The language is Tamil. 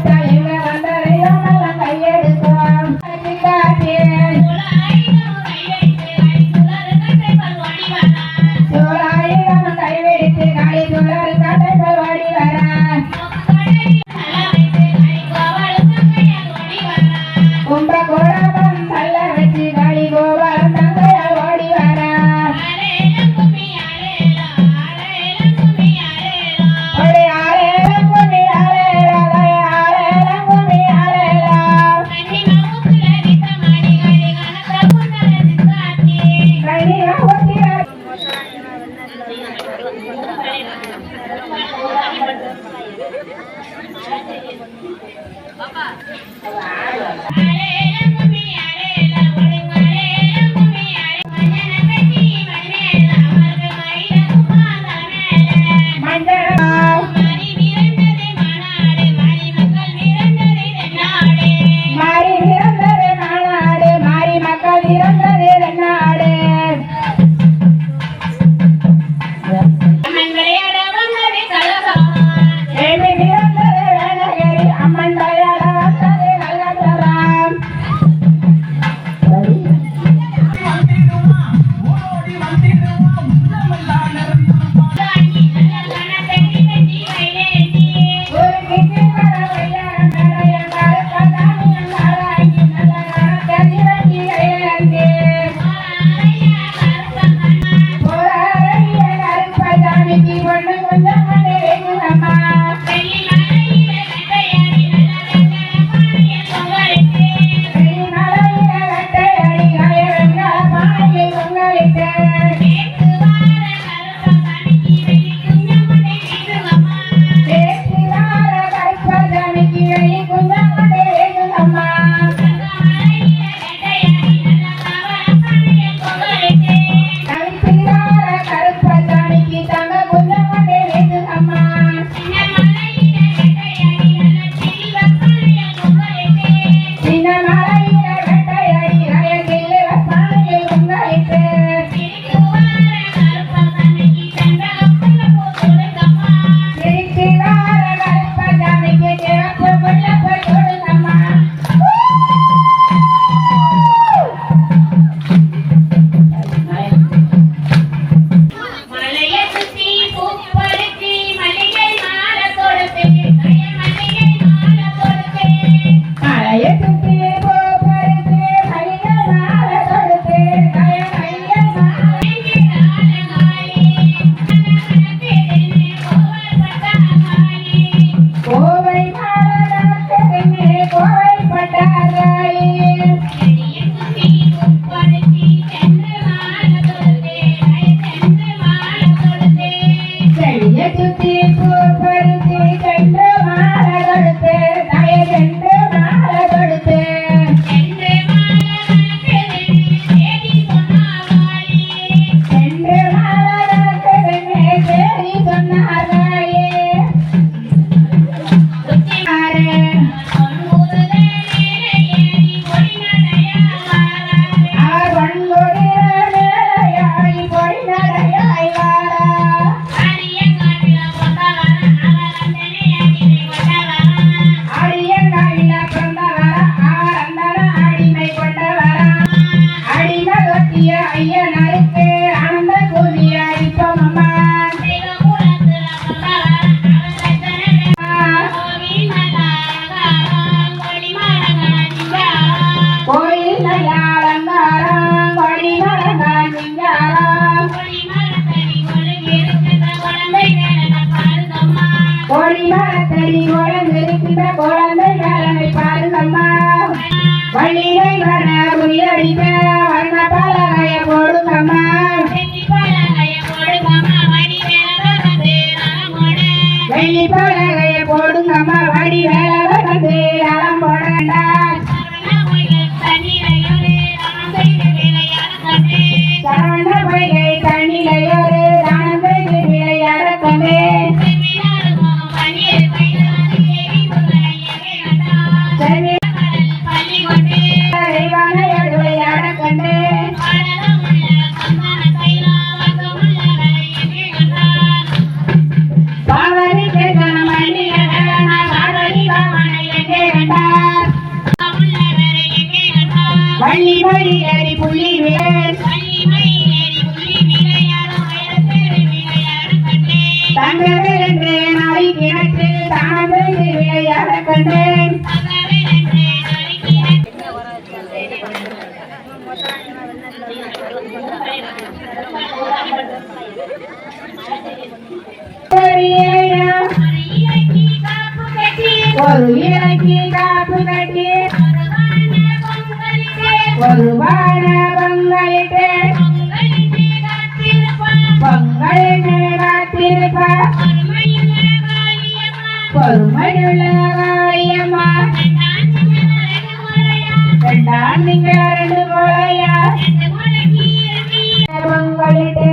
está bien. Papai. வள்ளிகை வர உயரித்த வண்ண பலகைய போடுங்கம்மா. வெள்ளி பலகைய போடுங்கம்மா வடி வேலை வந்து அலம் போடண்டா வந்தார் வள்ளி மயிலறி புள்ளி வேர் தங்கவேல் என்றே நாளை கிணற்று தாங்கள் விளையாட கண்டேன். ஒரு இலை ஒருவான பங்களிட்டு பொங்கலை நேராத்திருப்ப பொறுமையுள்ள காரியம்மா. ரெண்டாம் பொங்கலிட்டு